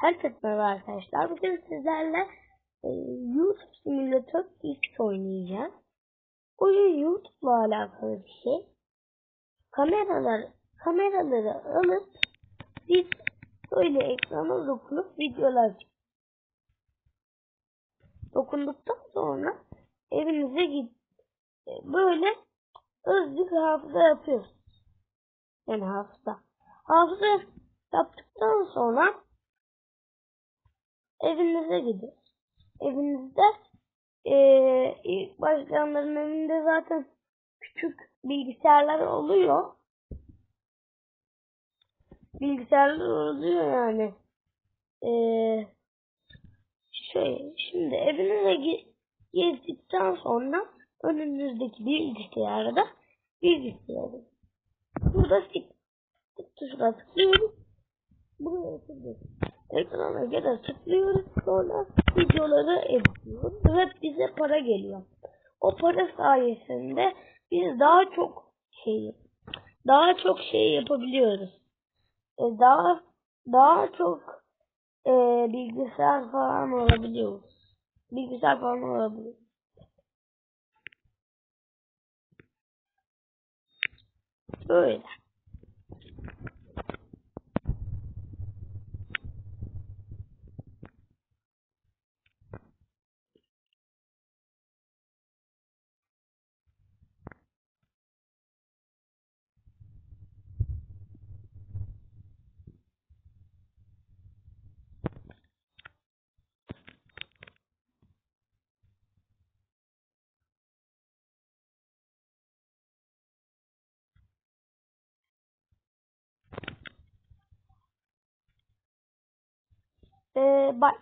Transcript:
Herkese merhaba arkadaşlar. Bugün sizlerle e, YouTube Simulator X oynayacağız. Oyun YouTube'la alakalı bir şey. Kameralar, kameraları alıp biz böyle ekrana dokunup videolar dokunduktan sonra evinize git e, böyle özlük hafıza yapıyoruz. Yani hafıza. Hafıza yaptıktan sonra evinize gidin. Evinizde eee ilk başlayanların evinde zaten küçük bilgisayarlar oluyor. Bilgisayarlar oluyor yani. Eee şöyle şimdi evinize gi- girdikten sonra önünüzdeki bilgisayarda bilgisayarı burada sip tuşuna tıklıyoruz. Buraya tıklıyoruz. Ekrana göre tıklıyoruz. Sonra videoları editliyoruz. Ve bize para geliyor. O para sayesinde biz daha çok şey daha çok şey yapabiliyoruz. E, daha daha çok e, bilgisayar falan alabiliyoruz. Bilgisayar falan alabiliyoruz. Böyle. Uh, but